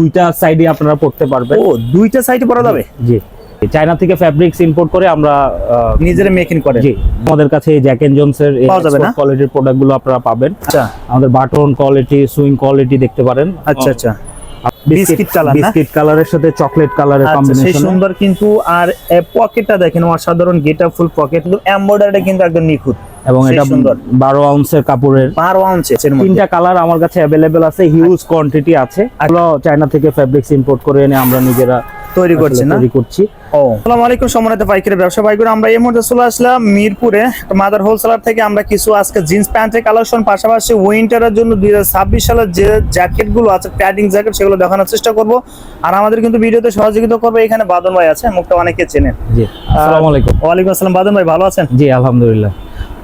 দুইটা সাইডে আপনারা পড়তে পারবেন। ও দুইটা সাইডে পরা যাবে? জি চায়না থেকে ফ্যাব্রিক্স ইম্পোর্ট করে আমরা নিজেরা মেকিং করে। জি আমাদের কাছে এই জ্যাক এন্ড যাবে না? কোয়ালিটির প্রোডাক্টগুলো আপনারা পাবেন। আচ্ছা। আমাদের বাটন কোয়ালিটি সুইং কোয়ালিটি দেখতে পারেন। আচ্ছা আচ্ছা। বিস্কিট কালার বিস্কিট কালারের সাথে চকলেট কালারের আচ্ছা সেই সুন্দর কিন্তু আর পকেটটা দেখেন অসাধারণ ফুল পকেট কিন্তু এমব্রয়ডারিটা কিন্তু একদম নিখুঁত। এবং এটা। বারো আউন্সের কাপড়ের। বারো আউন্সের তিনটা কালার আমার কাছে অ্যাভেলেবেল আছে হিউজ কোয়ান্টিটি আছে। এগুলো চায়না থেকে ফ্যাব্রিক্স ইম্পোর্ট করে এনে আমরা নিজেরা তৈরি করছে না? তৈরি করছি। ও। আসসালামু আলাইকুম সম্মানিত পাইকারি ব্যবসা ভাইগুলো আমরা এই মুহূর্তে চলে আসলাম মিরপুরে মাদার হোলসেলার থেকে আমরা কিছু আজকে জিন্স প্যান্টের কালেকশন পাশাপাশি উইন্টারের জন্য দুই হাজার ছাব্বিশ সালের যে জ্যাকেটগুলো আছে প্যাডিং জ্যাকেট সেগুলো দেখানোর চেষ্টা করব। আর আমাদের কিন্তু ভিডিওতে সহযোগিতা করবে এখানে বাদন ভাই আছে মুখটা অনেকে চেনেন। জি আসসালামু আলাইকুম। ওয়ালাইকুম আসসালাম। বাদন ভাই ভালো আছেন? জি আলহামদুলিল্লাহ।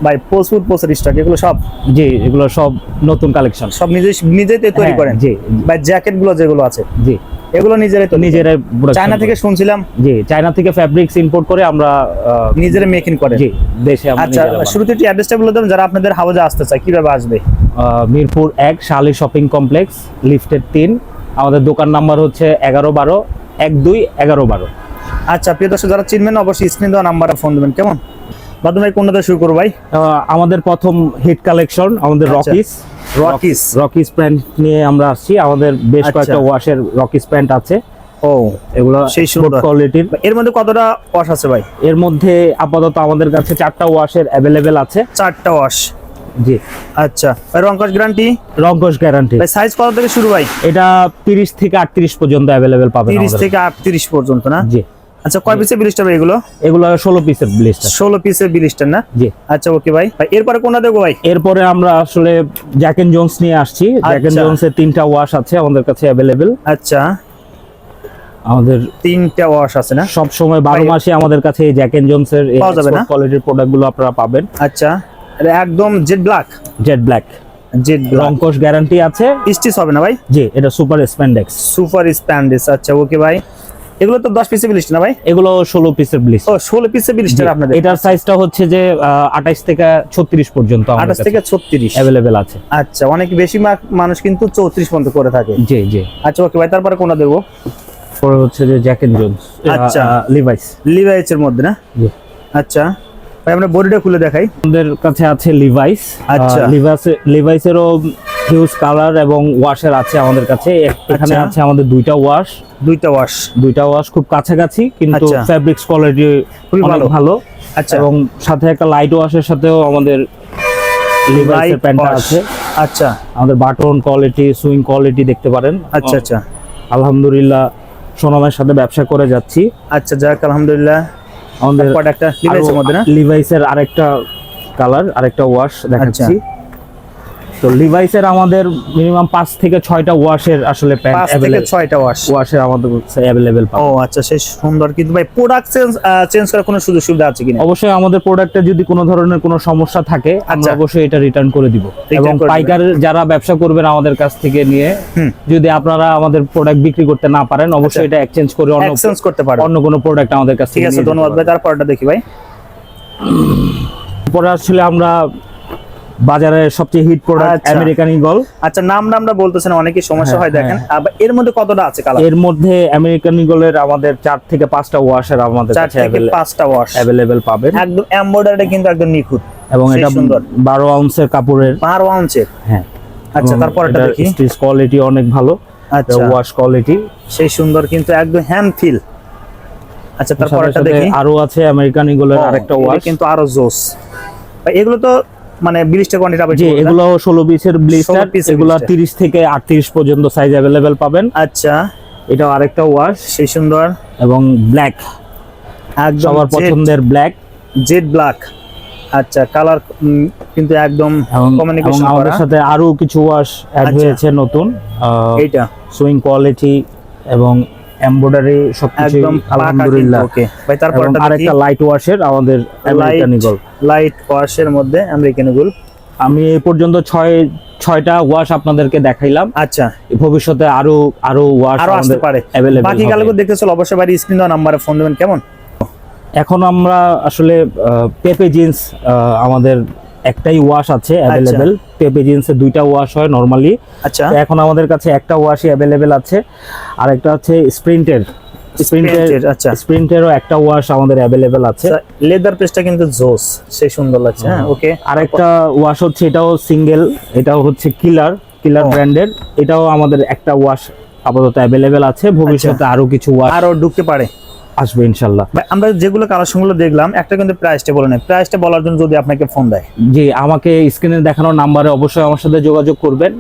ভাই প্রচুর প্রচুর স্টক এগুলো সব জি এগুলো সব নতুন কালেকশন সব নিজে নিজেই তৈরি হ্যাঁ, করেন। জি, ভাই জ্যাকেটগুলো যেগুলো আছে জি। এগুলো নিজেরাই তো নিজেরাই চায়না থেকে শুনছিলাম। জি চায়না থেকে ফ্যাব্রিক্স ইম্পোর্ট করে আমরা নিজেরা মেকিং করে জি দেশে আমরা আচ্ছা শুরুতে একটু অ্যাড্রেসটা বলে দেবেন যারা আপনাদের হাউজে আসতে চায় কীভাবে আসবে? মিরপুর এক শালি শপিং কমপ্লেক্স লিফটের তিন। আমাদের দোকান নাম্বার হচ্ছে এগারো বারো এক দুই এগারো বারো। আচ্ছা প্রিয় দর্শক যারা চিনবেন অবশ্যই স্ক্রিন দেওয়া নাম্বারে ফোন দেবেন কেমন? ভাই কোনটা শুরু করব ভাই? আমাদের প্রথম হিট কালেকশন আমাদের। রকিস রকিস রকিস প্যান্ট নিয়ে আমরা আসছি। আমাদের বেশ আচ্ছা। কয়েকটা ওয়াশের রকিস প্যান্ট আছে। ও এগুলো সেই সুন্দর। কোয়ালিটির এর মধ্যে কতটা ওয়াশ আছে ভাই? এর মধ্যে আপাতত আমাদের কাছে চারটা ওয়াশের অ্যাভেলেবেল আছে। চারটা ওয়াশ জি। আচ্ছা। ভাই রঙ্কশ গ্যারান্টি রঙ্কশ গ্যারান্টি ভাই সাইজ কত থেকে শুরু ভাই? এটা তিরিশ থেকে আটত্রিশ পর্যন্ত অ্যাভেলেবেল পাবেন তিরিশ থেকে আটত্রিশ পর্যন্ত না? জি। আচ্ছা কয় পিসের বিলিশটা ভাই এগুলো? এগুলো ষোলো পিসের ব্লিস্টার ষোলো পিসের বিলিশটা না? জি। আচ্ছা ওকে ভাই। ভাই এরপরে কোনটা দেবো ভাই? এরপরে আমরা আসলে জ্যাক এন্ড জোন্স নিয়ে আসছি। জ্যাক এন্ড আচ্ছা। জোন্সের তিনটা ওয়াশ আছে আমাদের কাছে অ্যাভেলেবেল আচ্ছা। আমাদের তিনটা ওয়াশ আছে না? সব সময় বারো ভাই- মাসে আমাদের কাছে জ্যাক এন্ড যাবে না? কোয়ালিটির প্রোডাক্টগুলো আপনারা পাবেন। আচ্ছা। এটা একদম jet black jet black jet রংকশ guarantee আছে। স্টিচ হবে না ভাই? জি এটা সুপার স্প্যান্ডেক্স সুপার স্প্যান্ডিস আচ্ছা ওকে ভাই। এগুলো তো দশ পিসের বিলিশ না ভাই? এগুলো ষোলো পিসের ব্লিস ও ষোলো পিসের বিলিশটা আপনাদের। এটার সাইজটা হচ্ছে যে আঠাইশ থেকে ছত্রিশ পর্যন্ত আঠাশ থেকে ছত্রিশ। অ্যাভেলেবেল আছে। আচ্ছা অনেক বেশি মানুষ কিন্তু চৌত্রিশ পর্যন্ত করে থাকে। জি জি। আচ্ছা ওকে ভাই তারপরে কোনটা দেবো? পরে হচ্ছে যে জ্যাক এন্ড জোন্স আচ্ছা। লিভাইস লিভাইস এর মধ্যে না? জি। আচ্ছা। ভাই আমরা বডিটা খুলে দেখাই। আমাদের কাছে আছে লিভাইস আচ্ছা। লিভাইস লিভাইসেরও হিউজ কালার এবং ওয়াশের আছে আমাদের কাছে। এখানে আচ্ছা। আছে আমাদের দুইটা ওয়াশ। দুইটা ওয়াশ। দুইটা ওয়াশ খুব কাছাকাছি কিন্তু আচ্ছা। ফ্যাব্রিক্স কোয়ালিটি খুবই ভালো। ভালো। আচ্ছা। এবং সাথে একটা লাইট ওয়াশের সাথেও আমাদের লিভাইসের Light প্যান্টটা আছে। আচ্ছা। আমাদের বাটন কোয়ালিটি সুইং কোয়ালিটি দেখতে পারেন। আচ্ছা আচ্ছা। আলহামদুলিল্লাহ সোনামের সাথে ব্যবসা করে যাচ্ছি। আচ্ছা যাক আলহামদুলিল্লাহ। আমাদের তারপর একটা লিভাইস এর মধ্যে না? লিভাইসের আরেকটা কালার আরেকটা ওয়াশ দেখাচ্ছি। আচ্ছা। তো লিভাইসের আমাদের মিনিমাম পাঁচ থেকে ছয়টা ওয়াশের আসলে প্যান্ট পাঁচ থেকে ছয়টা ওয়াশ ওয়াশের আমাদের অ্যাভেলেবেল ও আচ্ছা সেই সুন্দর। কিন্তু ভাই প্রোডাক্ট চেঞ্জ চেঞ্জ করার কোনো সুযোগ সুবিধা আছে কিনা? অবশ্যই আমাদের প্রোডাক্টে যদি কোনো ধরনের কোনো সমস্যা থাকে আমরা আচ্ছা। অবশ্যই এটা রিটার্ন করে দিব। এবং পাইকার যারা ব্যবসা করবেন আমাদের কাছ থেকে নিয়ে। যদি আপনারা আমাদের প্রোডাক্ট বিক্রি করতে না পারেন আচ্ছা। অবশ্যই এটা এক্সচেঞ্জ করে অন্য এক্সচেঞ্জ করতে পারেন। অন্য কোনো প্রোডাক্ট আমাদের কাছ থেকে ঠিক আছে ধন্যবাদ। ভাই তারপরটা দেখি ভাই। পরে আসলে আমরা বাজারে সবচেয়ে হিট প্রোডাক্ট। আমেরিকান ইগল আচ্ছা নাম নামটা বলতেছেন অনেকেই সমস্যা হ্যাঁ, হয় দেখেন। হ্যাঁ। এর মধ্যে কতটা আছে কালারের মধ্যে আমেরিকান ইগলের আমাদের চার থেকে পাঁচটা ওয়াশের আমাদের কাছে পাঁচটা ওয়াশ অ্যাভেলেবেল পাবেন। একদম এমব্রয়ডারিটা কিন্তু একদম নিখুঁত। এবং এটা সুন্দর। বারো আউন্সের কাপড়ের। বারো আউন্সের হ্যাঁ। আচ্ছা তারপরটা দেখি। স্টিচ কোয়ালিটি অনেক ভালো। আচ্ছা। ওয়াশ কোয়ালিটি সেই সুন্দর কিন্তু একদম হ্যান্ড ফিল আচ্ছা তারপরটা দেখি। আরও আছে আমেরিকান ইগলের আরেকটা ওয়াশ কিন্তু আরও জোস। এগুলো তো মানে বিলিশটা কোয়ান্টিটি আপনি জি এগুলো ষোলো পিসের ব্লিস্টার 16 এগুলো blister। তিরিশ থেকে আটত্রিশ পর্যন্ত সাইজ অ্যাভেলেবেল পাবেন। আচ্ছা। এটা আরেকটা ওয়াশ সেই সুন্দর। এবং ব্ল্যাক একদম সবার পছন্দের ব্ল্যাক জেড ব্ল্যাক আচ্ছা কালার কিন্তু একদম কমিউনিকেশন আমাদের সাথে আরও কিছু ওয়াশ অ্যাড আচ্ছা। হয়েছে নতুন। এইটা। সুইং কোয়ালিটি এবং এমব্রয়ডারি সবকিছু আলহামদুলিল্লাহ। ওকে ভাই আরেকটা লাইট ওয়াশের আমাদের আমেরিকান ইগল লাইট ওয়াশের মধ্যে আমেরিকান গুল আমি এই পর্যন্ত ছয় ছয়টা ওয়াশ আপনাদেরকে দেখাইলাম। আচ্ছা। ভবিষ্যতে আরও আরও ওয়াশ আরও আসতে পারে। বাকি কালকে দেখতে চলো অবশ্যই বাড়ি স্ক্রিন দেওয়া নাম্বারে ফোন দেবেন কেমন? এখন আমরা আসলে পেপে জিন্স আমাদের একটাই ওয়াশ আছে অ্যাভেলেবেল পেপে জিন্সে দুইটা ওয়াশ হয় নরমালি আচ্ছা। এখন আমাদের কাছে একটা ওয়াশই অ্যাভেলেবেল আছে। আর একটা হচ্ছে স্প্রিন্টের স্প্রিন্টের আচ্ছা। স্প্রিন্টেরও একটা ওয়াশ আমাদের অ্যাভেলেবেল আছে। লেদার পেজটা কিন্তু জোস সেই সুন্দর লাগছে হ্যাঁ ওকে আর একটা ওয়াশ হচ্ছে এটাও সিঙ্গেল এটাও হচ্ছে কিলার কিলার। ব্র্যান্ডের এটাও আমাদের একটা ওয়াশ আপাতত অ্যাভেলেবেল আছে। ভবিষ্যতে আচ্ছা। আরও কিছু ওয়াশ আরও ঢুকতে পারে। আসবে ইনশাল্লাহ। ভাই, আমরা যেগুলো কালেকশনগুলো দেখলাম একটা কিন্তু প্রাইসটা বলে নেই। প্রাইসটা বলার জন্য যদি আপনাকে ফোন দেয়। জি আমাকে স্ক্রিনে দেখানো নাম্বারে অবশ্যই আমার সাথে যোগাযোগ করবেন।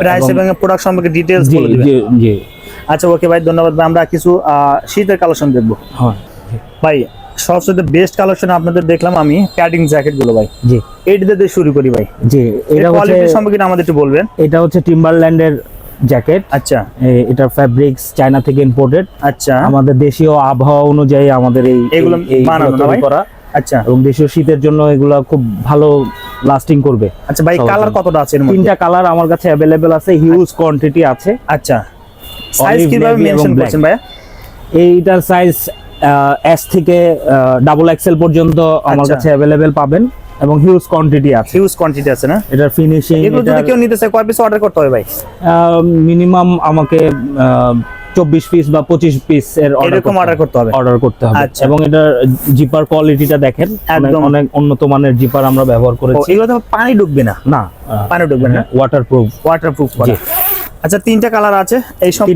প্রাইস এবং- প্রোডাক্ট সম্পর্কে ডিটেলস বলে দিবেন। জি জি। আচ্ছা ওকে ভাই ধন্যবাদ। ভাই আমরা কিছু শীতের কালেকশন দেখব। হ্যাঁ। ভাই সবচেয়ে বেস্ট কালেকশন আপনাদের দেখলাম আমি প্যাডিং জ্যাকেটগুলো ভাই। জি। এইটা দিয়ে শুরু করি ভাই। জি এটা হচ্ছে কোয়ালিটি সম্পর্কে আমাদের একটু বলবেন। এটা হচ্ছে টিম্বারল্যান্ডের জ্যাকেট। আচ্ছা। এটা ফ্যাব্রিক্স চায়না থেকে ইম্পোর্টেড আচ্ছা। আমাদের দেশীয় আবহাওয়া অনুযায়ী আমাদের এই এগুলো ভাই? করা। আচ্ছা। এবং দেশীয় শীতের জন্য এগুলো খুব ভালো লাস্টিং করবে। আচ্ছা ভাই কালার কতটা আছে তিনটা কালার আমার কাছে অ্যাভেলেবেল আছে হিউজ কোয়ান্টিটি আছে। আচ্ছা। সাইজ কীভাবে মেনশন। করছেন ভাইয়া? এইটার সাইজ এস থেকে ডাবল এক্সেল পর্যন্ত আমার আচ্ছা। কাছে অ্যাভেলেবেল পাবেন। এবং হিউজ কোয়ান্টিটি আছে। হিউজ কোয়ান্টিটি আছে না? এটার ফিনিশিং এগুলো যদি কেউ নিতে চায় কয় পিস অর্ডার করতে হবে ভাই? মিনিমাম আমাকে চব্বিশ পিস বা পঁচিশ পিস এর এরকম অর্ডার করতে হবে। অর্ডার করতে হবে। আচ্ছা। এবং এটার জিপার কোয়ালিটিটা দেখেন একদম। অনেক উন্নত মানের জিপার আমরা ব্যবহার করেছি। এগুলো তো পানি ঢুকবে না? না। পানি ডুববে না? ওয়াটারপ্রুফ ওয়াটারপ্রুফ জি। আচ্ছা তিনটা কালার আছে। এই সব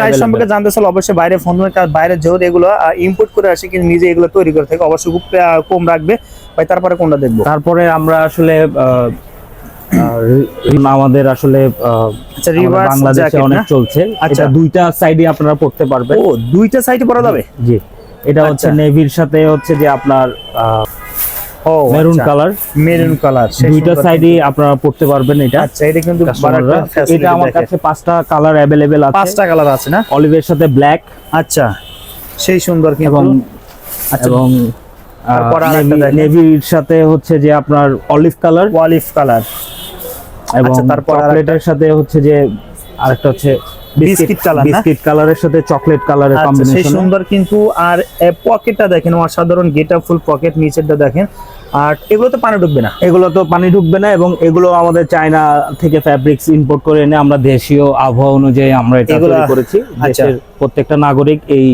প্রাইস সম্পর্কে জানতে চাইলে অবশ্যই বাইরে ফোন বাইরে যেহেতু এগুলো ইম্পোর্ট করে আসে কিন্তু নিজে এগুলো তৈরি করে থাকে। অবশ্যই খুব কম রাখবে। ভাই তারপরে কোনটা দেখব? তারপরে আমরা আসলে আমাদের আসলে আচ্ছা বাংলাদেশে অনেক চলছে। আচ্ছা। দুইটা সাইডে আপনারা পড়তে পারবেন। ও দুইটা সাইডে পরা যাবে? জি এটা হচ্ছে আচ্ছা। নেভির সাথে হচ্ছে যে আপনার মেরুন। কালার মেরুন কালার দুইটা সাইডে আপনারা পড়তে পারবেন এটা। আচ্ছা এটা কিন্তু এটা আমার কাছে পাঁচটা কালার অ্যাভেলেবেল আছে। পাঁচটা কালার আছে না? অলিভের সাথে ব্ল্যাক আচ্ছা সেই সুন্দর কিন্তু। এবং আচ্ছা। এবং। নেভির সাথে হচ্ছে যে আপনার অলিভ কালার ওয়ালিফ কালার এবং আচ্ছা, তারপর। চকলেটের সাথে হচ্ছে যে আরেকটা হচ্ছে বিস্কিট কালার বিস্কিট কালারের সাথে চকলেট কালারের আচ্ছা সেই কম্বিনেশন সুন্দর কিন্তু আর পকেটটা দেখেন অসাধারণ গেটা ফুল পকেট নিচেরটা দেখেন। আর এগুলো তো পানি ঢুকবে না? এগুলো তো পানি ঢুকবে না এবং এগুলো আমাদের চায়না থেকে ফ্যাব্রিক্স ইম্পোর্ট করে এনে আমরা দেশীয় আবহাওয়া অনুযায়ী আমরা এটা তৈরি করেছি। আচ্ছা। দেশের প্রত্যেকটা নাগরিক এই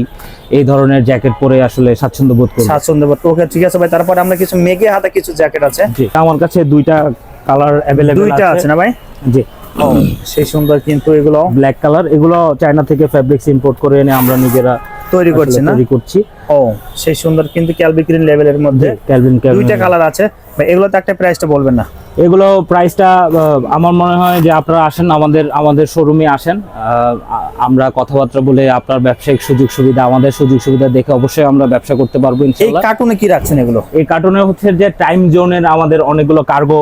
এই ধরনের জ্যাকেট পরে আসলে স্বাচ্ছন্দ্য বোধ করবে। স্বাচ্ছন্দ্য বোধ ওকে ঠিক আছে ভাই তারপরে আমরা কিছু মেঘে হাতে কিছু জ্যাকেট আছে। আমার কাছে দুইটা কালার অ্যাভেলেবেল দুইটা আছে না ভাই? জি। সেই সুন্দর কিন্তু এগুলো ব্ল্যাক কালার এগুলো চায়না থেকে ফ্যাব্রিক্স ইম্পোর্ট করে এনে আমরা নিজেরা তৈরি করছে না? তৈরি করছি। ও সেই সুন্দর কিন্তু লেভেলের মধ্যে ক্যালভিন দুইটা কালার আছে। ভাই এগুলো তো একটা প্রাইসটা বলবেন না? এগুলো প্রাইসটা আমার মনে হয় যে আপনারা আসেন আমাদের আমাদের শোরুমে আসেন। আমরা কথাবার্তা বলে আপনার ব্যবসায়িক সুযোগ সুবিধা আমাদের সুযোগ সুবিধা দেখে অবশ্যই আমরা ব্যবসা করতে পারব এই কার্টুনে কি রাখছেন এগুলো? এই কার্টুনে হচ্ছে যে টাইম জোনের আমাদের অনেকগুলো কার্গো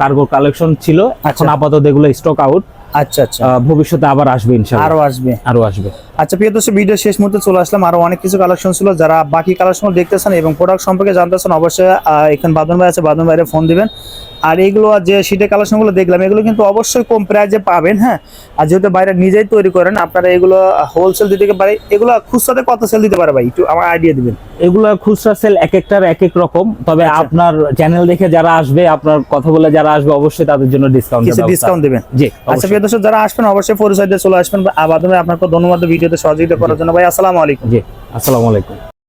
কার্গো কালেকশন ছিল। এখন আচ্ছা। আপাতত এগুলো স্টক আউট আচ্ছা আচ্ছা। ভবিষ্যতে আবার আসবে ইনশাআল্লাহ। আরও আসবে। আরও আসবে। আচ্ছা প্রিয় দর্শক ভিডিও শেষ মুহূর্তে চলে আসলাম। আরও অনেক কিছু কালেকশন ছিল। যারা বাকি কালেকশন দেখতেছেন এবং প্রোডাক্ট সম্পর্কে জানতেছেন অবশ্যই এখানে বাদন ভাই আছে বাদন ভাইরে ফোন দিবেন। আর এইগুলো যে শীতের কালেকশনগুলো দেখলাম এগুলো কিন্তু অবশ্যই কম প্রাইজে পাবেন হ্যাঁ? আর যেহেতু বাইরে নিজেই তৈরি করেন আপনারা এগুলো হোলসেল দিতে পারে এগুলো খুচরাতে কত সেল দিতে পারে ভাই? একটু আমার আইডিয়া দিবেন। এগুলো খুচরা সেল এক একটার এক এক রকম। তবে আচ্ছা। আপনার চ্যানেল দেখে যারা আসবে আপনার কথা বলে যারা আসবে অবশ্যই তাদের জন্য ডিসকাউন্ট কিছু ডিসকাউন্ট দিবেন। জি আচ্ছা প্রিয় দর্শক যারা আসবেন অবশ্যই পরিচয় দিয়ে চলে আসবেন। আবাদমে আপনাকে ধন্যবাদ। ভিডিওতে সহযোগিতা করার জন্য। ভাই আসসালামু আলাইকুম। জি আসসালামু আলাইকুম।